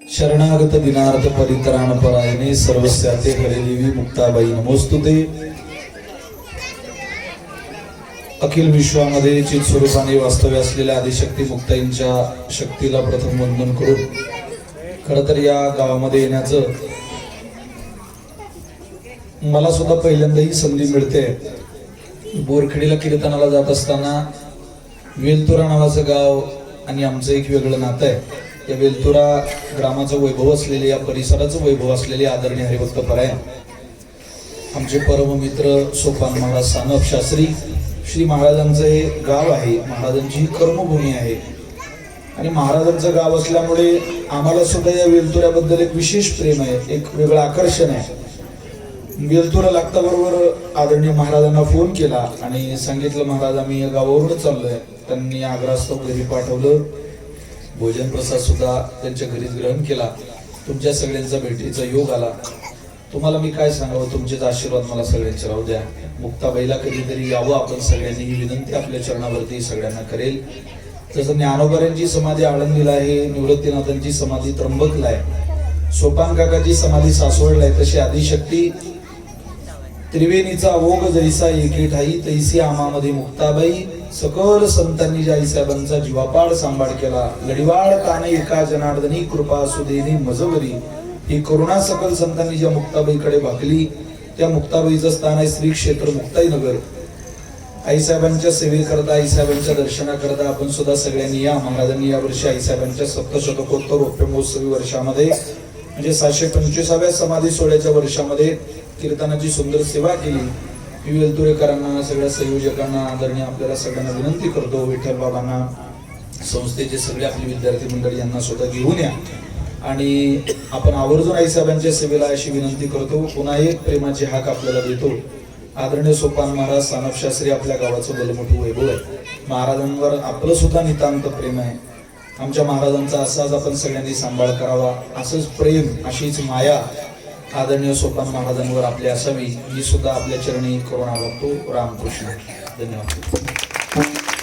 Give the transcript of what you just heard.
शरणागत दिनार्थ परित्राण परायणे सर्वस्याते हरिदेवी मुक्ताबाई नमोस्तुते अखिल विश्वामध्ये चित स्वरूपाने वास्तव्य असलेल्या आदिशक्ती मुक्ताईंच्या शक्तीला प्रथम वंदन करून खर तर या गावामध्ये येण्याचं मला सुद्धा पहिल्यांदा ही संधी मिळते बोरखेडीला कीर्तनाला जात असताना वेलतुरा नावाचं गाव आणि आमचं एक वेगळं नातं आहे या वेलतुरा ग्रामाचं वैभव असलेले या परिसराचं वैभव असलेले आदरणीय हरिभक्त परायण आमचे परममित्र सोपान महाराज सानप शास्त्री श्री महाराजांचं हे गाव आहे. महाराजांची ही कर्मभूमी आहे. आणि महाराजांचं गाव असल्यामुळे आम्हाला सुद्धा या वेलतुऱ्याबद्दल एक विशेष प्रेम आहे एक वेगळं आकर्षण आहे. वेलतुरा लागताबरोबर आदरणीय महाराजांना फोन केला आणि सांगितलं महाराज आम्ही या गावावरूनच चाललोय. त्यांनी आग्रास्तव घरी पाठवलं. भोजन प्रसाद सुद्धा त्यांच्या घरीच ग्रहण केला. तुमच्या सगळ्यांचा भेटीचा योग आला. तुम्हाला मी काय सांगावं? तुमचेच आशीर्वाद मला सगळ्यांचे राहू द्या. मुक्ताबाईला कधीतरी यावं. आपण सगळ्यांनी ही विनंती आपल्या चरणावरती सगळ्यांना करेल. जसं ज्ञानोबऱ्यांची समाधी आळंदीला आहे निवृत्तीनाथांची समाधी त्र्यंबकला आहे. सोपान काकाची समाधी सासवडला आहे तशी आदिशक्ती त्रिवेणीचा ओघ जैसा एके ठाई तैसी आमामध्ये मुक्ताबाई. सकल संतांनी ज्या आईसाहेबांचा जीवापाड सांभाळ केला लढिवाळ ताने एका जनार्दनी कृपा सुदेनी मजवरी ही करुणा सकल संतांनी ज्या मुक्ताबाईकडे भागली त्या मुक्ताबाईचं स्थान आहे श्री क्षेत्र मुक्ताईनगर. आईसाहेबांच्या सेवेकरता आईसाहेबांच्या दर्शनाकरता आपण सुद्धा सगळ्यांनी या महाराजांनी या वर्षी आईसाहेबांच्या सप्तशतकोत्तर रौप्य महोत्सवी वर्षामध्ये म्हणजे सातशे पंचवीसाव्या समाधी सोहळ्याच्या वर्षामध्ये कीर्तनाची सुंदर सेवा केली. मी वेलतुरेकरांना सगळ्या संयोजकांना आदरणीय आपल्याला सगळ्यांना विनंती करतो विठ्ठल बाबांना संस्थेचे सगळे आपले विद्यार्थी मंडळी यांना सुद्धा घेऊन या. आणि आपण आवर्जून आईसाहेबांच्या सेवेला अशी विनंती करतो पुन्हा एक प्रेमाची हाक आपल्याला देतो. आदरणीय सोपान महाराज सानप शास्त्री आपल्या गावाचं बलमोठू वैभव आहे. महाराजांवर आपलं सुद्धा नितांत प्रेम आहे. आमच्या महाराजांचा असाच आपण सगळ्यांनी सांभाळ करावा. असंच प्रेम अशीच माया आदरणीय स्वप्न महाराजांवर आपले असावी ही सुद्धा आपल्या चरणी करून आवडतो रामकृष्ण. धन्यवाद.